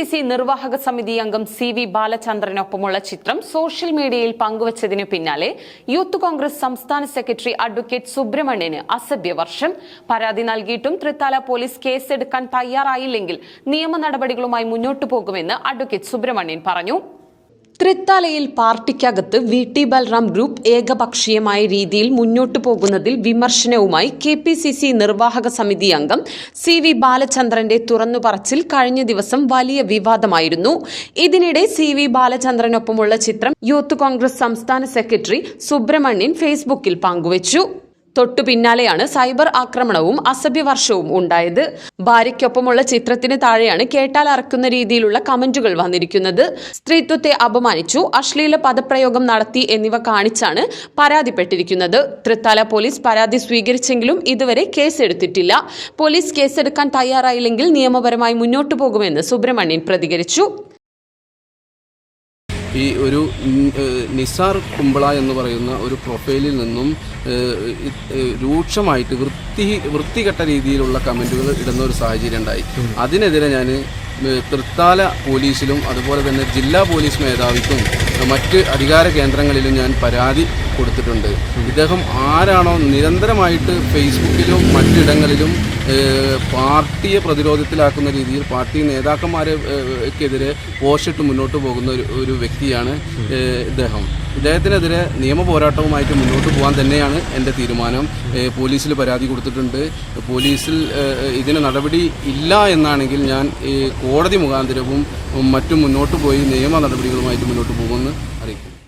C C നിർവാഹക സമിതി അംഗം സി വി ബാലചന്ദ്രനൊപ്പമുള്ള ചിത്രം സോഷ്യൽ മീഡിയയിൽ പങ്കുവച്ചതിനു പിന്നാലെ യൂത്ത് കോൺഗ്രസ് സംസ്ഥാന സെക്രട്ടറി അഡ്വക്കേറ്റ് സുബ്രഹ്മണ്യന് അസഭ്യവർഷം പരാതി നൽകിയിട്ടും തൃത്താല പോലീസ് കേസെടുക്കാൻ തയ്യാറായില്ലെങ്കിൽ നിയമ നടപടികളുമായി മുന്നോട്ടു പോകുമെന്ന് അഡ്വക്കേറ്റ് സുബ്രഹ്മണ്യൻ പറഞ്ഞു. തൃത്താലയിൽ പാർട്ടിക്കകത്ത് വി ടി ബൽറാം ഗ്രൂപ്പ് ഏകപക്ഷീയമായ രീതിയിൽ മുന്നോട്ടു പോകുന്നതിൽ വിമർശനവുമായി കെ പി സി സി നിർവാഹക സമിതി അംഗം സി വി ബാലചന്ദ്രന്റെ തുറന്നുപറച്ചിൽ കഴിഞ്ഞ ദിവസം വലിയ വിവാദമായിരുന്നു. ഇതിനിടെ സി വി ബാലചന്ദ്രനൊപ്പമുള്ള ചിത്രം യൂത്ത് കോൺഗ്രസ് സംസ്ഥാന സെക്രട്ടറി സുബ്രഹ്മണ്യൻ ഫേസ്ബുക്കിൽ പങ്കുവച്ചു. തൊട്ടു പിന്നാലെയാണ് സൈബർ ആക്രമണവും അസഭ്യവർഷവും ഉണ്ടായത്. ഭാര്യയ്ക്കൊപ്പമുള്ള ചിത്രത്തിന് താഴെയാണ് കേട്ടാൽ അറക്കുന്ന രീതിയിലുള്ള കമന്റുകൾ വന്നിരിക്കുന്നത്. സ്ത്രീത്വത്തെ അപമാനിച്ചു അശ്ലീല പദപ്രയോഗം നടത്തി എന്നിവ കാണിച്ചാണ് പരാതിപ്പെട്ടിരിക്കുന്നത്. തൃത്താല പോലീസ് പരാതി സ്വീകരിച്ചെങ്കിലും ഇതുവരെ കേസെടുത്തിട്ടില്ല. പോലീസ് കേസെടുക്കാൻ തയ്യാറായില്ലെങ്കിൽ നിയമപരമായി മുന്നോട്ടു പോകുമെന്ന് സുബ്രഹ്മണ്യൻ പ്രതികരിച്ചു. ഈ ഒരു നിസാർ കുമ്പള എന്ന് പറയുന്ന ഒരു പ്രൊഫൈലിൽ നിന്നും രൂക്ഷമായിട്ട് വൃത്തി വൃത്തികെട്ട രീതിയിലുള്ള കമന്റുകൾ ഇടുന്ന ഒരു സാഹചര്യം ഉണ്ടായി. അതിനെതിരെ ഞാൻ തൃത്താല പോലീസിലും അതുപോലെ തന്നെ ജില്ലാ പോലീസ് മേധാവിക്കും മറ്റ് അധികാര കേന്ദ്രങ്ങളിലും ഞാൻ പരാതി കൊടുത്തിട്ടുണ്ട്. ഇദ്ദേഹം ആരാണോ നിരന്തരമായിട്ട് ഫേസ്ബുക്കിലും മറ്റിടങ്ങളിലും പാർട്ടിയെ പ്രതിരോധത്തിലാക്കുന്ന രീതിയിൽ പാർട്ടി നേതാക്കന്മാരെക്കെതിരെ പോഷിട്ട് മുന്നോട്ട് പോകുന്ന ഒരു ഒരു വ്യക്തിയാണ് ഇദ്ദേഹം. ഇദ്ദേഹത്തിനെതിരെ നിയമ പോരാട്ടവുമായിട്ട് മുന്നോട്ട് പോകാൻ തന്നെയാണ് എന്റെ തീരുമാനം. പോലീസിൽ പരാതി കൊടുത്തിട്ടുണ്ട്. പോലീസിൽ ഇതിന് നടപടി ഇല്ല എന്നാണെങ്കിൽ ഞാൻ കോടതി മുഖാന്തരവും മറ്റും മുന്നോട്ട് പോയി നിയമ നടപടികളുമായിട്ട് മുന്നോട്ട് പോകുമെന്ന് അറിയിക്കും